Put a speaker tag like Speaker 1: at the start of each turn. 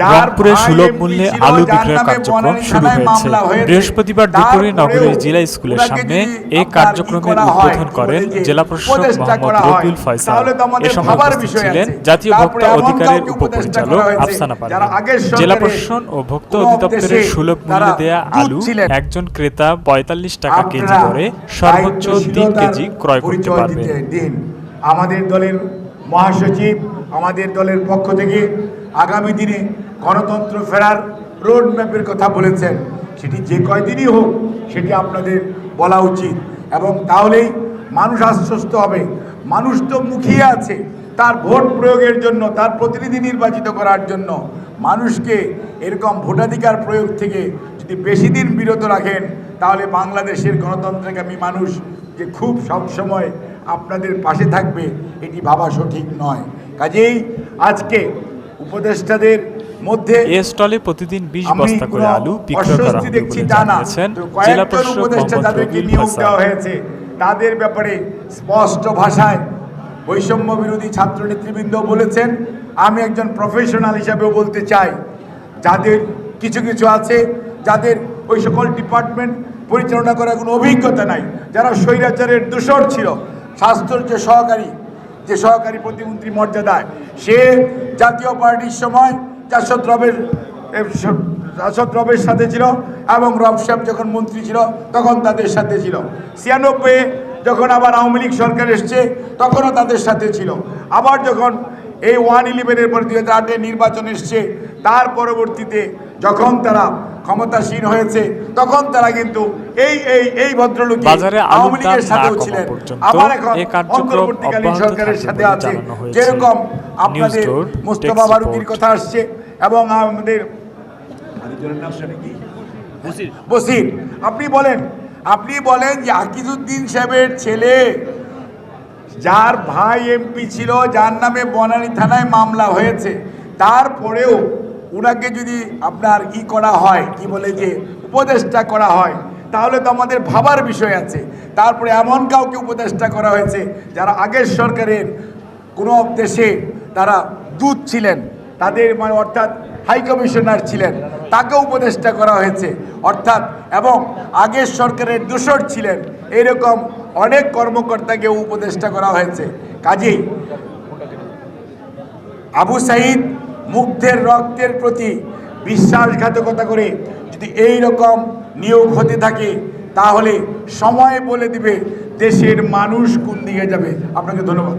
Speaker 1: রংপুরে সুলভ মূল্যে আলু বিক্রয়ের কার্যক্রম শুরু হয়েছে। বৃহস্পতিবার দুপুরে নগরের জেলা স্কুলের সামনে এই কার্যক্রমের উদ্বোধন করেন জেলা প্রশাসক মোহাম্মদ রবিউল ফয়সাল। এ সময় উপস্থিত ছিলেন জাতীয় ভোক্তা অধিকারের উপপরিচালক আফসানা পারভীন জেলা প্রশাসন ও ভোক্তা অধিদপ্তরের সুলভ মূল্যে দেয়া আলু একজন ক্রেতা পঁয়তাল্লিশ টাকা কেজি দরে সর্বোচ্চ তিন কেজি ক্রয় করতে পারবেন।
Speaker 2: দিন। আমাদের দলের মহাসচিব আমাদের দলের পক্ষ থেকে আগামী দিনে গণতন্ত্র ফেরার রোড ম্যাপের কথা বলেছেন। সেটি যে কয়দিনই হোক, সেটি আপনাদের বলা উচিত। এবং তাহলেই মানুষ আশ্বস্ত হবে। মানুষ তো মুখিয়ে আছে। তার ভোট প্রয়োগের জন্য, তার প্রতিনিধি নির্বাচিত করার জন্য। মানুষকে এরকম ভোটাধিকার প্রয়োগ থেকে যদি বেশি দিন বিরত রাখেন, তাহলে বাংলাদেশের গণতন্ত্রকামী মানুষ যে খুব সবসময় আপনাদের পাশে থাকবে, এটি ভাবা সঠিক নয়। কাজেই আজকে উপদেষ্টাদের মধ্যে
Speaker 1: এ স্টলে প্রতিদিন বিশ
Speaker 2: আমি
Speaker 1: বস্তা করে আলু বিক্রয় করা হবে
Speaker 2: দেখছি
Speaker 1: বলে
Speaker 2: তা না
Speaker 1: জানিয়েছেন জেলা প্রশাসক
Speaker 2: উপদেষ্টা যাদেরকে নিয়োগ দেওয়া হয়েছে তাদের ব্যাপারে স্পষ্ট ভাষায় বৈষম্য বিরোধী ছাত্র নেতৃবৃন্দ বলেছেন। আমি একজন প্রফেশনাল হিসাবেও বলতে চাই যাদের কিছু কিছু আছে যাদের ওই সকল ডিপার্টমেন্ট পরিচালনা করার কোনো অভিজ্ঞতা নাই যারা স্বৈরাচারের দূষর ছিল স্বাস্থ্যর যে সহকারী যে সহকারী প্রতিমন্ত্রী মর্যাদায় সে জাতীয় পার্টির সময় চারশো দ্রবের রাশদ রবের সাথে ছিল এবং রব সাহেব যখন মন্ত্রী ছিল তখন তাদের সাথে ছিল। ছিয়ানব্বই যখন আবার আওয়ামী লীগ সরকার এসছে তখনও তাদের সাথে ছিল। আবার যখন এই ওয়ান ইলেভেনের পর দুই হাজার আটের নির্বাচন এসছে তার পরবর্তীতে যখন তারা ক্ষমতাসীন হয়েছে তখন তারা কিন্তু এই এই এই ভদ্রলোক আওয়ামী লীগের সাথেও ছিলেন। আবার এখন অন্তর্বর্তীকালীন সরকারের সাথে আছে। যেরকম আপনাদের মোস্তফা
Speaker 1: টেক্সট
Speaker 2: কথা আসছে এবং আমাদের বসির। আপনি বলেন আপনি বলেন যে আকিজুদ্দিন সাহেবের ছেলে যার ভাই এমপি ছিল যার নামে বনানী থানায় মামলা হয়েছে তারপরেও ওনাকে যদি আপনার ই করা হয় কি বলে যে উপদেষ্টা করা হয় তাহলে তো আমাদের ভাবার বিষয় আছে। তারপরে এমন কাউকে উপদেষ্টা করা হয়েছে যারা আগের সরকারের কোনো দেশে তারা দূত ছিলেন। তাদের মানে অর্থাৎ হাই কমিশনার ছিলেন তাকে উপদেষ্টা করা হয়েছে। অর্থাৎ, এবং আগের সরকারের দূষর ছিলেন, এরকম অনেক কর্মকর্তাকে উপদেষ্টা করা হয়েছে। কাজেই আবু সাইদ মুগ্ধের রক্তের প্রতি বিশ্বাসঘাতকতা করে যদি এই রকম নিয়োগ হতে থাকে, তাহলে সময় বলে দিবে দেশের মানুষ কোন দিকে যাবে। আপনাকে ধন্যবাদ।